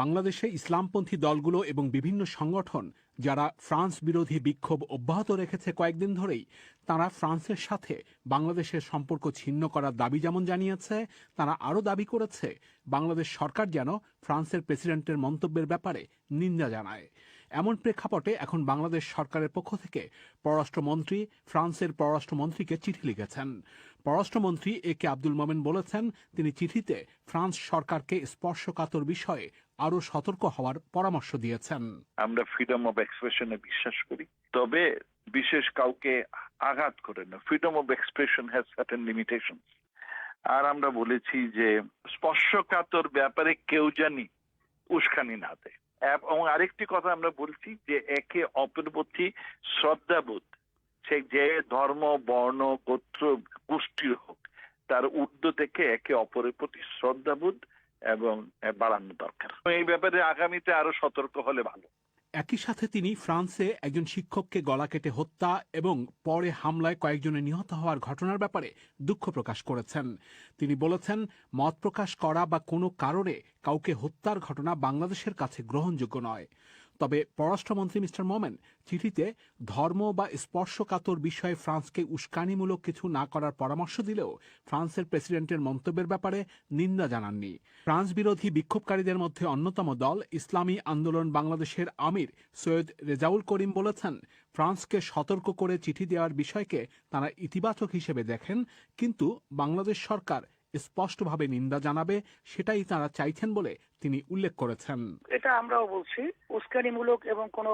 বাংলাদেশে ইসলামপন্থী দলগুলো এবং বিভিন্ন সংগঠন যারা ফ্রান্স বিরোধী বিক্ষোভ অব্যাহত রেখেছে কয়েকদিন ধরেই, তারা ফ্রান্সের সাথে বাংলাদেশের সম্পর্ক ছিন্ন করার দাবি যেমন জানিয়েছে, তারা আরও দাবি করেছে, বাংলাদেশ সরকার যেন ফ্রান্সের প্রেসিডেন্টের মন্তব্যের ব্যাপারে নিন্দা জানায়। এমন প্রেক্ষাপটে এখন বাংলাদেশ সরকারের পক্ষ থেকে পররাষ্ট্রমন্ত্রী, ফ্রান্সের পররাষ্ট্রমন্ত্রীকে চিঠি লিখেছেন। পররাষ্ট্রমন্ত্রী এ কে আব্দুল মোমেন বলেছেন, তিনি চিঠিতে ফ্রান্স সরকারকে স্পর্শকাতর বিষয়ে আরও সতর্ক হওয়ার পরামর্শ দিয়েছেন। আমরা ফ্রিডম অফ এক্সপ্রেশনে বিশ্বাস করি। তবে বিশেষ কাউকে আঘাত করে না। Freedom of expression has certain limitation আর আমরা বলেছি যে স্পর্শকাতর ব্যাপারে কেউ জানি উস্কানি না দেয়। এবং আরেকটি কথা আমরা বলছি যে একে অপর প্রতি শ্রদ্ধাবোধ, সে যে ধর্ম, বর্ণ, গোত্র, গোষ্ঠীর হোক, তার ঊর্ধ্ব থেকে একে অপরের প্রতি শ্রদ্ধাবোধ এবং বাড়ানো দরকার। এই ব্যাপারে আগামীতে আরও সতর্ক হলে ভালো। একই সাথে তিনি ফ্রান্সে একজন শিক্ষককে গলা কেটে হত্যা এবং পরে হামলায় কয়েকজনের নিহত হওয়ার ঘটনার ব্যাপারে দুঃখ প্রকাশ করেছেন। তিনি বলেছেন মত প্রকাশ করা বা কোনো কারণে কাউকে হত্যার ঘটনা বাংলাদেশের কাছে গ্রহণযোগ্য নয়। তবে পররাষ্ট্রমন্ত্রী মিস্টার মোমেন চিঠিতে ধর্ম বা স্পর্শকাতর বিষয়ে ফ্রান্সকে উস্কানিমূলক কিছু না করার পরামর্শ দিলেও ফ্রান্সের প্রেসিডেন্টের মন্তব্যের ব্যাপারে নিন্দা জানাননি। ফ্রান্স বিরোধী বিক্ষোভকারীদের মধ্যে অন্যতম দল ইসলামী আন্দোলন বাংলাদেশের আমির সৈয়দ রেজাউল করিম বলেছেন, ফ্রান্সকে সতর্ক করে চিঠি দেওয়ার বিষয়কে তারা ইতিবাচক হিসেবে দেখেন, কিন্তু বাংলাদেশ সরকার স্পষ্টভাবে নিন্দা জানাবে, সেটাই তারা চাইছেন বলে তিনি উল্লেখ করেছেন। এটা আমরাও বলছি, উস্কানিমূলক এবং কোনো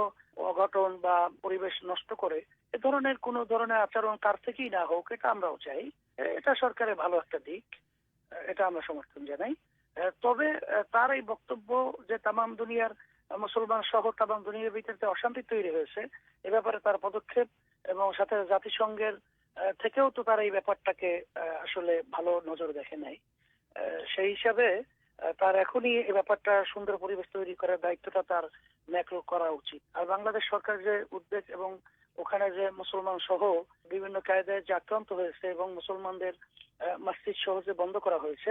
অঘটন বা পরিবেশ নষ্ট করে এ ধরনের কোন ধরনের আচরণ কার থেকেই না হোক, এটা আমরাও চাই। এটা সরকারের ভালো একটা দিক এটা আমরা সমর্থন জানাই। তবে তার এই বক্তব্য যে তামাম দুনিয়ার মুসলমান সহ তামাম দুনিয়ার ভিতরে অশান্তি তৈরি হয়েছে, এ ব্যাপারে তার পদক্ষেপ এবং সাথে জাতিসংঘের থেকেও তো তারা এই ব্যাপারটাকে আসলে ভালো নজর দেখে নাই। সেই হিসাবে তার এখনই এই ব্যাপারটা সুন্দর পরিবেশ তৈরি করার দায়িত্বটা তার ম্যাক্রো করা উচিত। আর বাংলাদেশ সরকার যে উদ্বেগ এবং ওখানে যে মুসলমান সহ বিভিন্ন কায়দায় যে আক্রান্ত হয়েছে এবং মুসলমানদের মসজিদ সহজে বন্ধ করা হয়েছে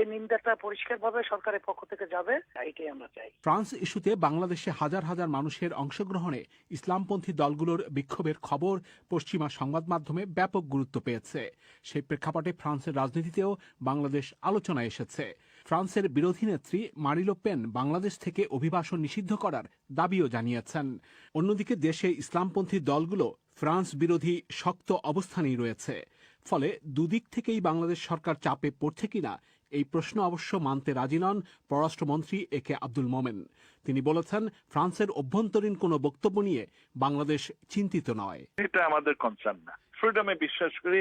এই নিন্দাটা পরিষ্কারভাবে সরকারের পক্ষ থেকে যাবে এইটাই আমরা চাই। ফ্রান্স ইস্যুতে বাংলাদেশে হাজার হাজার মানুষের অংশগ্রহণে ইসলামপন্থী দলগুলোর বিক্ষোভের খবর পশ্চিমা সংবাদ মাধ্যমে ব্যাপক গুরুত্ব পেয়েছে। সেই প্রেক্ষাপটে ফ্রান্সের রাজনীতিতেও বাংলাদেশ আলোচনায় এসেছে। ফ্রান্সের বিরোধী নেত্রী মারিলো পেন বাংলাদেশ থেকে অভিবাসন নিষিদ্ধ করার দাবিও জানিয়েছেন। অন্যদিকে দেশে ইসলামপন্থী দলগুলো ফ্রান্স বিরোধী শক্ত অবস্থানেই রয়েছে। ফলে দুদিক থেকেই বাংলাদেশ সরকার চাপে পড়ছে কিনা এই প্রশ্ন অবশ্য মানতে রাজি নন পররাষ্ট্রমন্ত্রী এ কে আব্দুল মোমেন। তিনি বলেছেন ফ্রান্সের অভ্যন্তরীণ কোনো বক্তব্য নিয়ে বাংলাদেশ চিন্তিত নয়। এটা আমাদের কনসার্ন না। ফ্রিডমে বিশ্বাস করি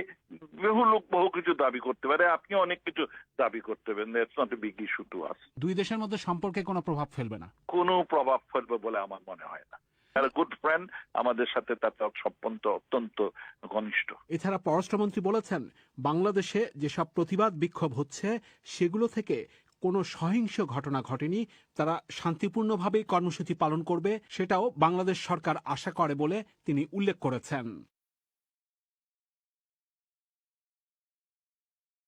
বহু লোক বহু কিছু দাবি করতে পারে আপনি অনেক কিছু দাবি করতে পারেন that's not a big issue to us দুই দেশের মধ্যে সম্পর্কে কোনো প্রভাব ফেলবে না। কোনো প্রভাব ফেলবে বলে আমার মনে হয় না। গুড ফ্রেন্ড আমাদের সাথে তার সম্পর্ক অত্যন্ত ঘনিষ্ঠ। এছাড়া পররাষ্ট্রমন্ত্রী বলেছেন, বাংলাদেশে যেসব প্রতিবাদ বিক্ষোভ হচ্ছে, সেগুলো থেকে কোনো সহিংস ঘটনা ঘটেনি। তারা শান্তিপূর্ণভাবেই কর্মসূচি পালন করবে, সেটাও বাংলাদেশ সরকার আশা করে বলে তিনি উল্লেখ করেছেন।